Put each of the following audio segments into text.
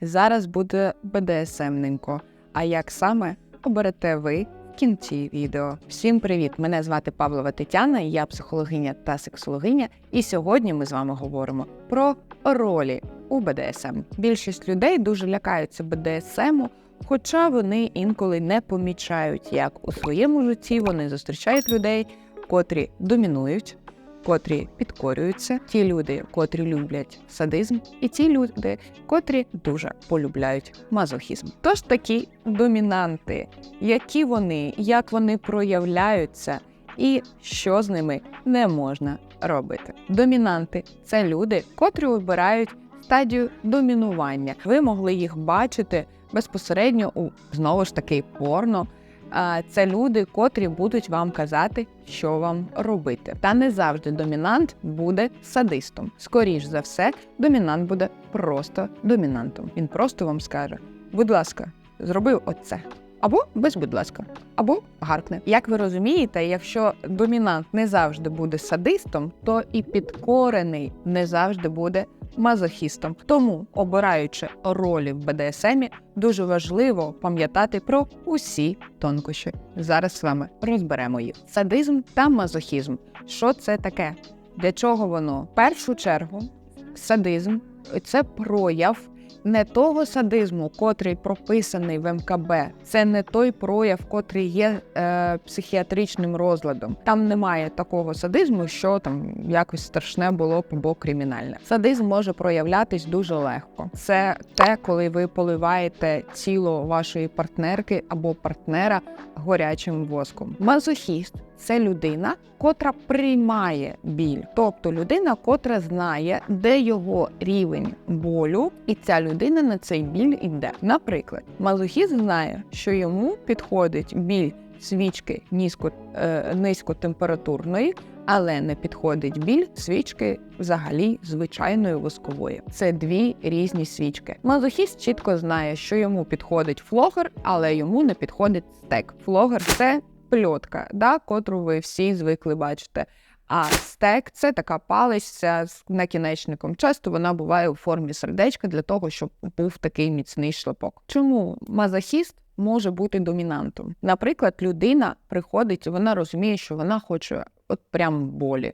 Зараз буде БДСМненько. А як саме оберете ви в кінці відео? Всім привіт! Мене звати Павлова Тетяна, я психологиня та сексологиня. І сьогодні ми з вами говоримо про ролі у БДСМ. Більшість людей дуже лякаються БДСМу, хоча вони інколи не помічають, як у своєму житті вони зустрічають людей, котрі домінують. Котрі підкорюються, ті люди, котрі люблять садизм, і ті люди, котрі дуже полюбляють мазохізм. Тож такі домінанти, які вони, як вони проявляються, і що з ними не можна робити. Домінанти це люди, котрі обирають стадію домінування. Ви могли їх бачити безпосередньо у знову ж таки порно. Це люди, котрі будуть вам казати, що вам робити. Та не завжди домінант буде садистом. Скоріш за все, домінант буде просто домінантом. Він просто вам скаже: будь ласка, зроби оце. Або без будь ласка, або гаркне. Як ви розумієте, якщо домінант не завжди буде садистом, то і підкорений не завжди буде мазохістом. Тому, обираючи ролі в БДСМі, дуже важливо пам'ятати про усі тонкощі. Зараз з вами розберемо їх. Садизм та мазохізм. Що це таке? Для чого воно? В першу чергу, садизм це прояв не того садизму, котрий прописаний в МКБ, це не той прояв, котрий є е, психіатричним розладом. Там немає такого садизму, що там якось страшне було або кримінальне. Садизм може проявлятись дуже легко. Це те, коли ви поливаєте тіло вашої партнерки або партнера горячим воском. Мазохіст це людина, котра приймає біль, тобто людина, котра знає, де його рівень болю, і ця людина на цей біль йде. Наприклад, мазохіст знає, що йому підходить біль свічки низько, е, низькотемпературної, але не підходить біль свічки взагалі звичайної воскової. Це дві різні свічки. Мазохіст чітко знає, що йому підходить флогер, але йому не підходить стек. Флогер це пльотка, да, котру ви всі звикли бачити. А стек це така палиця з накінечником. Часто вона буває у формі сердечка для того, щоб був такий міцний шлепок. Чому мазохіст може бути домінантом? Наприклад, людина приходить, вона розуміє, що вона хоче от прям болі.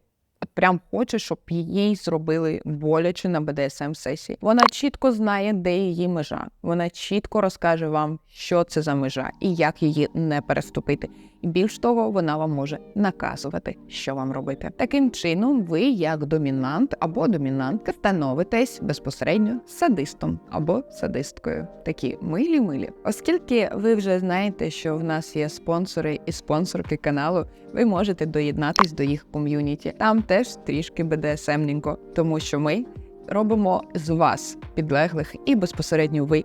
Прям хоче, щоб їй зробили боляче на БДСМ сесії. Вона чітко знає, де її межа. Вона чітко розкаже вам, що це за межа і як її не переступити. І більш того, вона вам може наказувати, що вам робити. Таким чином, ви, як домінант або домінантка, становитесь безпосередньо садистом або садисткою. Такі милі-милі. Оскільки ви вже знаєте, що в нас є спонсори і спонсорки каналу, ви можете доєднатись до їх ком'юніті. Там теж трішки БДСМненько, тому що ми робимо з вас підлеглих і безпосередньо ви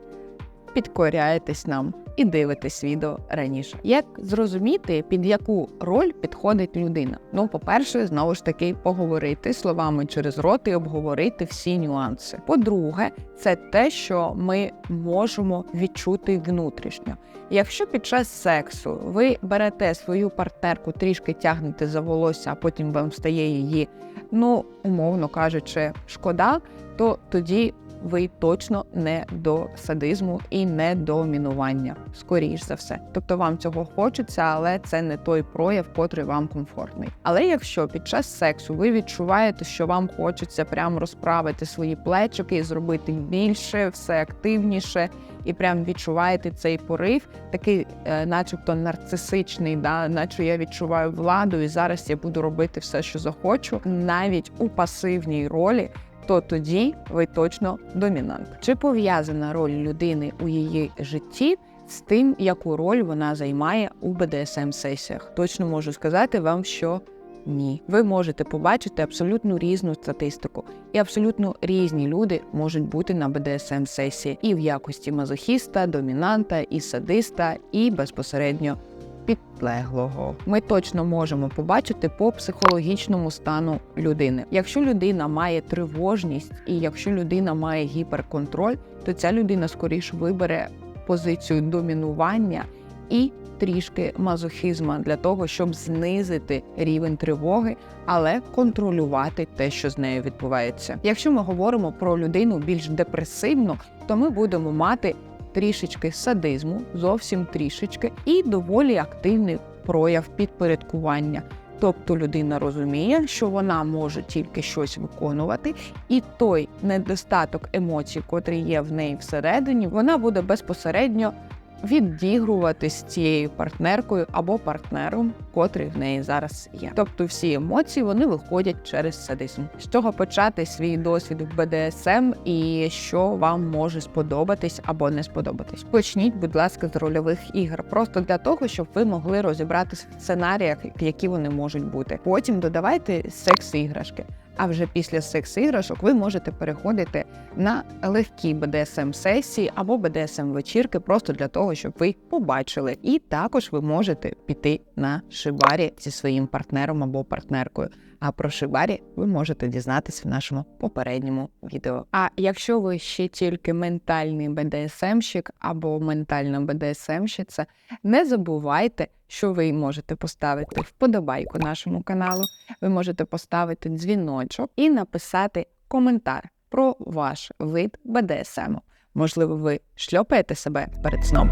підкоряєтесь нам і дивитесь відео раніше. Як зрозуміти, під яку роль підходить людина? Ну, по-перше, знову ж таки, поговорити словами через рот і обговорити всі нюанси. По-друге, це те, що ми можемо відчути внутрішньо. Якщо під час сексу ви берете свою партнерку, трішки тягнете за волосся, а потім вам стає її, ну умовно кажучи, шкода, то тоді ви точно не до садизму і не до мінування, скоріш за все. Тобто вам цього хочеться, але це не той прояв, котрий вам комфортний. Але якщо під час сексу ви відчуваєте, що вам хочеться прям розправити свої плечики і зробити більше, все активніше. І прям відчуваєте цей порив, такий, е, начебто, нарцисичний, да, наче я відчуваю владу, і зараз я буду робити все, що захочу, навіть у пасивній ролі то тоді ви точно домінант. Чи пов'язана роль людини у її житті з тим, яку роль вона займає у БДСМ сесіях? Точно можу сказати вам, що ні. Ви можете побачити абсолютно різну статистику, і абсолютно різні люди можуть бути на БДСМ сесії і в якості мазохіста, домінанта, і садиста, і безпосередньо підлеглого. Ми точно можемо побачити по психологічному стану людини. Якщо людина має тривожність і якщо людина має гіперконтроль, то ця людина скоріше вибере позицію домінування і трішки мазохізма для того, щоб знизити рівень тривоги, але контролювати те, що з нею відбувається. Якщо ми говоримо про людину більш депресивну, то ми будемо мати трішечки садизму, зовсім трішечки, і доволі активний прояв підпорядкування. Тобто людина розуміє, що вона може тільки щось виконувати, і той недостаток емоцій, котрий є в неї всередині, вона буде безпосередньо відігрувати з цією партнеркою або партнером, котрий в неї зараз є. Тобто всі емоції вони виходять через садизм. З чого почати свій досвід в БДСМ і що вам може сподобатись або не сподобатись. Почніть, будь ласка, з рольових ігор, просто для того, щоб ви могли розібратися в сценаріях, які вони можуть бути. Потім додавайте секс-іграшки. А вже після секс-іграшок ви можете переходити на легкі BDSM сесії або BDSM вечірки, просто для того, щоб ви побачили. І також ви можете піти на шибарі зі своїм партнером або партнеркою. А про шибарі ви можете дізнатися в нашому попередньому відео. А якщо ви ще тільки ментальний BDSM-щик або ментальна BDSM-щиця, не забувайте, що ви можете поставити вподобайку нашому каналу, ви можете поставити дзвіночок і написати коментар про ваш вид BDSM. Можливо, ви шльопаєте себе перед сном.